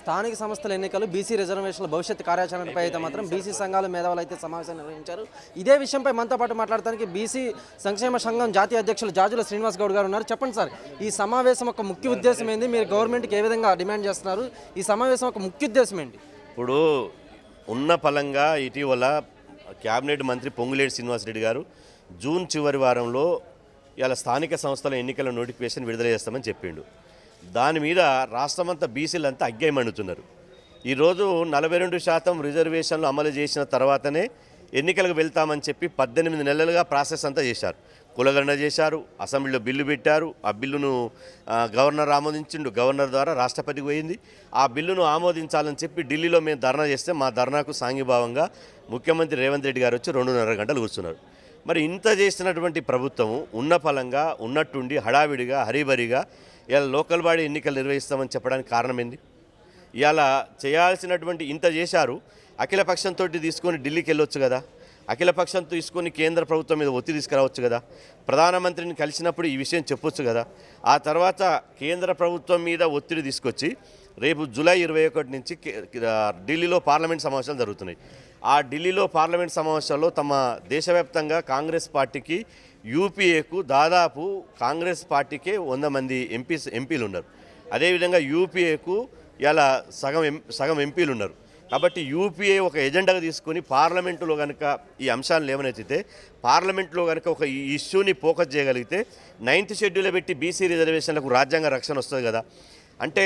స్థానిక సంస్థల ఎన్నికలు బీసీ రిజర్వేషన్ల భవిష్యత్ కార్యాచరణపై అయితే మాత్రం బీసీ సంఘాలు మేధావులు అయితే సమావేశం నిర్వహించారు. ఇదే విషయంపై మనతో పాటు మాట్లాడటానికి బీసీ సంక్షేమ సంఘం జాతీయ అధ్యక్షులు జాజుల శ్రీనివాస్ గౌడ్ గారు ఉన్నారు. చెప్పండి సార్ ఈ సమావేశం యొక్క ముఖ్య ఉద్దేశం ఏంది? మీరు గవర్నమెంట్కి ఏ విధంగా డిమాండ్ చేస్తున్నారు? ఈ సమావేశం యొక్క ముఖ్య ఉద్దేశం ఏంటి? ఇప్పుడు ఉన్న ఫలంగా ఇటీవల క్యాబినెట్ మంత్రి పొంగులేటి శ్రీనివాసరెడ్డి గారు జూన్ చివరి వారంలో ఇలా స్థానిక సంస్థల ఎన్నికల నోటిఫికేషన్ విడుదల చేస్తామని చెప్పిండు. దాని మీద రాష్ట్రమంతా బీసీలు అంతా అగ్గేయమండుతున్నారు ఈరోజు నలభై రెండు శాతం రిజర్వేషన్లు అమలు చేసిన తర్వాతనే ఎన్నికలకు వెళ్తామని చెప్పి పద్దెనిమిది నెలలుగా ప్రాసెస్ అంతా చేశారు. కులగణన చేశారు అసెంబ్లీలో బిల్లు పెట్టారు ఆ బిల్లును గవర్నర్ ఆమోదించిండు గవర్నర్ ద్వారా రాష్ట్రపతికి పోయింది. ఆ బిల్లును ఆమోదించాలని చెప్పి ఢిల్లీలో మేము ధర్నా చేస్తే మా ధర్నాకు సాంఘీభావంగా ముఖ్యమంత్రి రేవంత్ రెడ్డి గారు వచ్చి రెండున్నర గంటలు కూర్చున్నారు. మరి ఇంత చేసినటువంటి ప్రభుత్వం ఉన్న ఫలంగా ఉన్నట్టుండి హడావిడిగా హరీబరిగా ఇలా లోకల్ బాడీ ఎన్నికలు నిర్వహిస్తామని చెప్పడానికి కారణం ఏంది? ఇలా చేయాల్సినటువంటి ఇంత చేశారు అఖిల పక్షంతో తీసుకొని ఢిల్లీకి వెళ్ళొచ్చు కదా అఖిల పక్షంతో తీసుకొని కేంద్ర ప్రభుత్వం మీద ఒత్తిడి తీసుకురావచ్చు కదా ప్రధానమంత్రిని కలిసినప్పుడు ఈ విషయం చెప్పొచ్చు కదా ఆ తర్వాత కేంద్ర ప్రభుత్వం మీద ఒత్తిడి తీసుకొచ్చి రేపు జూలై ఇరవై ఒకటి నుంచి ఢిల్లీలో పార్లమెంట్ సమావేశాలు జరుగుతున్నాయి. ఆ ఢిల్లీలో పార్లమెంట్ సమావేశాల్లో తమ దేశవ్యాప్తంగా కాంగ్రెస్ పార్టీకి యూపీఏకు దాదాపు కాంగ్రెస్ పార్టీకే వంద మంది ఎంపీస్ ఎంపీలు ఉన్నారు అదేవిధంగా యూపీఏకు ఇలా సగం ఎం సగం ఎంపీలు ఉన్నారు కాబట్టి యూపీఏ ఒక ఎజెండాగా తీసుకొని పార్లమెంటులో కనుక ఈ అంశాలను లేవనెత్తితే పార్లమెంట్లో కనుక ఒక ఈ ఇష్యూని ఫోకస్ చేయగలిగితే నైన్త్ షెడ్యూల్లో పెట్టి బీసీ రిజర్వేషన్లకు రాజ్యాంగ రక్షణ వస్తుంది కదా. అంటే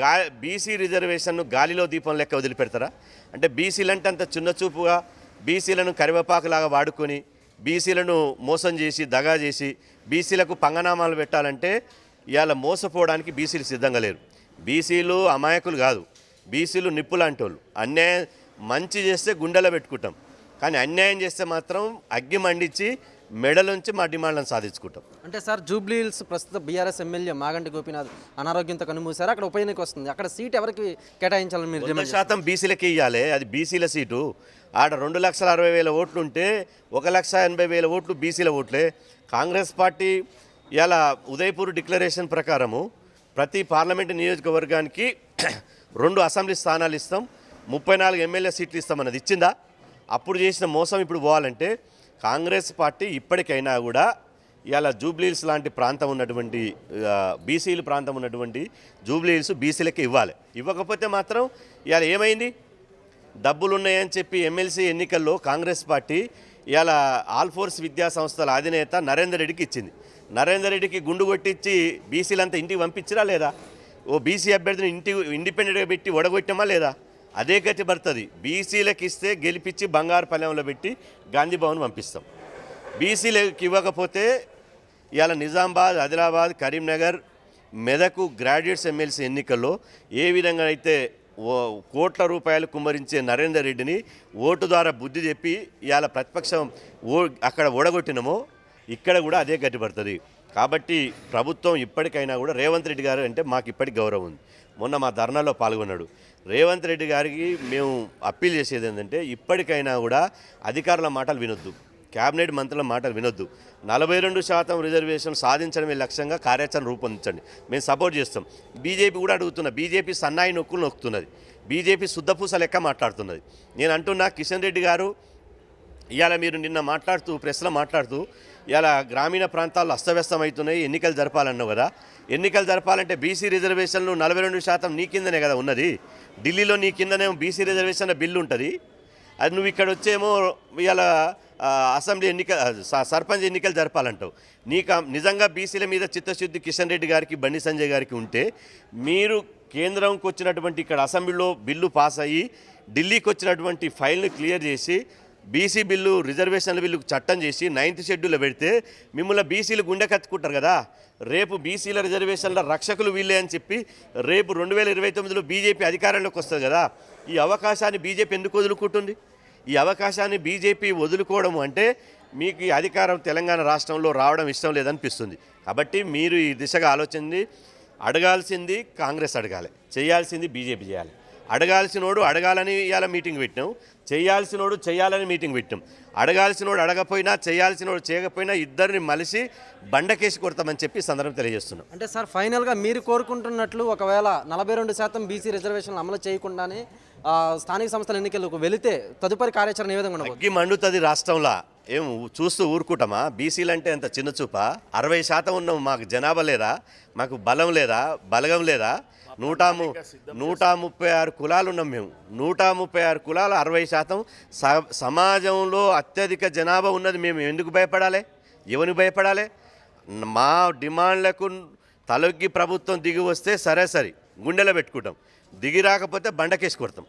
గా బీసీ రిజర్వేషన్ను గాలిలో దీపం లెక్క వదిలిపెడతారా? అంటే బీసీలు అంటే అంత చిన్నచూపుగా బీసీలను కరివేపాకులాగా వాడుకొని బీసీలను మోసం చేసి దగా చేసి బీసీలకు పంగనామాలు పెట్టాలంటే ఇవాళ మోసపోవడానికి బీసీలు సిద్ధంగా లేరు. బీసీలు అమాయకులు కాదు. బీసీలు నిప్పులాంటి వాళ్ళు అన్యాయం మంచి చేస్తే గుండెలో పెట్టుకుంటాం. కానీ అన్యాయం చేస్తే మాత్రం అగ్గి మండించి మెడలోంచి మా డిమాండ్లను సాధించుకుంటాం. అంటే సార్ జూబ్లీ హిల్స్ ప్రస్తుత బీఆర్ఎస్ ఎమ్మెల్యే మాగంటి గోపీనాథ్ అనారోగ్యంతో కనుమూశారు అక్కడ ఉప ఎన్నిక వస్తుంది. అక్కడ సీట్ ఎవరికి కేటాయించాలని మీరు వంద డిమాండ్ శాతం బీసీలకే ఇవ్వాలి అది బీసీల సీటు. ఆడ రెండు లక్షల అరవై వేల ఓట్లు ఉంటే ఒక లక్ష ఎనభై వేల ఓట్లు బీసీల ఓట్లే. కాంగ్రెస్ పార్టీ ఇలా ఉదయపూర్ డిక్లరేషన్ ప్రకారము ప్రతి పార్లమెంటు నియోజకవర్గానికి రెండు అసెంబ్లీ స్థానాలు ఇస్తాం. ముప్పై నాలుగు ఎమ్మెల్యే సీట్లు ఇస్తామన్నది ఇచ్చిందా? అప్పుడు చేసిన మోసం ఇప్పుడు పోవాలంటే కాంగ్రెస్ పార్టీ ఇప్పటికైనా కూడా ఇలా జూబ్లీహిల్స్ లాంటి ప్రాంతం ఉన్నటువంటి బీసీలు ప్రాంతం ఉన్నటువంటి జూబ్లీహిల్స్ బీసీలకి ఇవ్వాలి. ఇవ్వకపోతే మాత్రం ఇవాళ ఏమైంది? డబ్బులు ఉన్నాయని చెప్పి ఎమ్మెల్సీ ఎన్నికల్లో కాంగ్రెస్ పార్టీ ఇవాళ ఆల్ఫోర్స్ విద్యా సంస్థల అధినేత నరేందర్ రెడ్డికి ఇచ్చింది. నరేందర్ రెడ్డికి గుండు కొట్టించి బీసీలంతా ఇంటికి పంపించరా లేదా? ఓ బీసీ అభ్యర్థిని ఇంటి ఇండిపెండెంట్గా పెట్టి ఒడగొట్టామా లేదా? అదే గతి పడుతుంది. బీసీలకు ఇస్తే గెలిపించి బంగారు పల్లెంలో పెట్టి గాంధీ భవన్ పంపిస్తాం. బీసీలకు ఇవ్వకపోతే ఇవాళ నిజామాబాద్ ఆదిలాబాద్ కరీంనగర్ మెదకు గ్రాడ్యుయేట్స్ ఎమ్మెల్సీ ఎన్నికల్లో ఏ విధంగా అయితే ఓ కోట్ల రూపాయలు కుమ్మరించే నరేందర్ రెడ్డిని ఓటు ద్వారా బుద్ధి చెప్పి ఇవాళ ప్రతిపక్షం ఓ అక్కడ ఓడగొట్టినమో ఇక్కడ కూడా అదే గట్టిపడుతుంది కాబట్టి ప్రభుత్వం ఇప్పటికైనా కూడా రేవంత్ రెడ్డి గారు అంటే మాకు ఇప్పటికి గౌరవం ఉంది. మొన్న మా ధర్నాలో పాల్గొన్నాడు. రేవంత్ రెడ్డి గారికి మేము అప్పీల్ చేసేది ఏంటంటే ఇప్పటికైనా కూడా అధికారుల మాటలు వినొద్దు. కేబినెట్ మంత్రుల మాటలు వినొద్దు. నలభై రెండు శాతం రిజర్వేషన్ సాధించడమే లక్ష్యంగా కార్యాచరణ రూపొందించండి. మేము సపోర్ట్ చేస్తాం. బీజేపీ కూడా అడుగుతున్నా బీజేపీ సన్నాయి నొక్కులు నొక్కుతున్నది. బీజేపీ శుద్ధపూస లెక్క మాట్లాడుతున్నది. నేను అంటున్నా కిషన్ రెడ్డి గారు ఇవాళ మీరు నిన్న మాట్లాడుతూ ప్రెస్లో మాట్లాడుతూ ఇవాళ గ్రామీణ ప్రాంతాల్లో అస్తవ్యస్తమవుతున్నాయి ఎన్నికలు జరపాలన్నావు కదా. ఎన్నికలు జరపాలంటే బీసీ రిజర్వేషన్లు నలభై రెండు శాతం నీ కిందనే కదా ఉన్నది. ఢిల్లీలో నీ కిందనేమో బీసీ రిజర్వేషన్ బిల్లు ఉంటుంది. అది నువ్వు ఇక్కడ వచ్చేమో ఇవాళ అసెంబ్లీ ఎన్నిక స- సర్పంచ్ ఎన్నికలు జరపాలంటావు. నీకు నిజంగా బీసీల మీద చిత్తశుద్ధి కిషన్ రెడ్డి గారికి బండి సంజయ్ గారికి ఉంటే మీరు కేంద్రంకి వచ్చినటువంటి ఇక్కడ అసెంబ్లీలో బిల్లు పాస్ అయ్యి ఢిల్లీకి వచ్చినటువంటి ఫైల్ని క్లియర్ చేసి బీసీ బిల్లు రిజర్వేషన్ల బిల్లు చట్టం చేసి నైన్త్ షెడ్యూల్లో పెడితే మిమ్మల్ని బీసీలు గుండె కత్తుకుంటారు కదా. రేపు బీసీల రిజర్వేషన్ల రక్షకులు వీళ్ళే అని చెప్పి రేపు రెండు వేల ఇరవై తొమ్మిదిలో బీజేపీ అధికారంలోకి వస్తుంది కదా. ఈ అవకాశాన్ని బీజేపీ ఎందుకు వదులుకుంటుంది? ఈ అవకాశాన్ని బీజేపీ వదులుకోవడం అంటే మీకు ఈ అధికారం తెలంగాణ రాష్ట్రంలో రావడం ఇష్టం లేదనిపిస్తుంది. కాబట్టి మీరు ఈ దిశగా ఆలోచించి అడగాల్సింది కాంగ్రెస్ అడగాలి. చేయాల్సింది బీజేపీ చేయాలి. అడగాల్సినోడు అడగాలని ఇవాళ మీటింగ్ పెట్టినాం. చేయాల్సినోడు చేయాలని మీటింగ్ పెట్టాం అడగాల్సినోడు అడగపోయినా చేయాల్సినోడు చేయకపోయినా ఇద్దరిని మలిసి బండకేసి కొడతామని చెప్పి సందర్భం తెలియజేస్తున్నాం. అంటే సార్ ఫైనల్గా మీరు కోరుకుంటున్నట్లు ఒకవేళ నలభై రెండు శాతం బీసీ రిజర్వేషన్లు అమలు చేయకుండానే స్థానిక సంస్థల ఎన్నికలకు వెళితే తదుపరి కార్యాచరణ ఏ విధంగా మండుతుంది రాష్ట్రంలో. ఏం చూస్తూ ఊరుకుంటామా? బీసీలు అంటే అంత చిన్న చూప అరవై శాతం ఉన్న మాకు జనాభా లేదా? మాకు బలం లేదా? బలగం లేదా? నూట ము- నూట ముప్పై ఆరు కులాలు ఉన్నాం మేము. నూట ముప్పై ఆరు కులాలు అరవై శాతం స- సమాజంలో అత్యధిక జనాభా ఉన్నది మేము. ఎందుకు భయపడాలి? ఎవరికి భయపడాలి? మా డిమాండ్లకు తలొగ్గి ప్రభుత్వం దిగి వస్తే సరే సరే గుండెలో పెట్టుకుంటాం. దిగి రాకపోతే బండకేసి కొడతాం.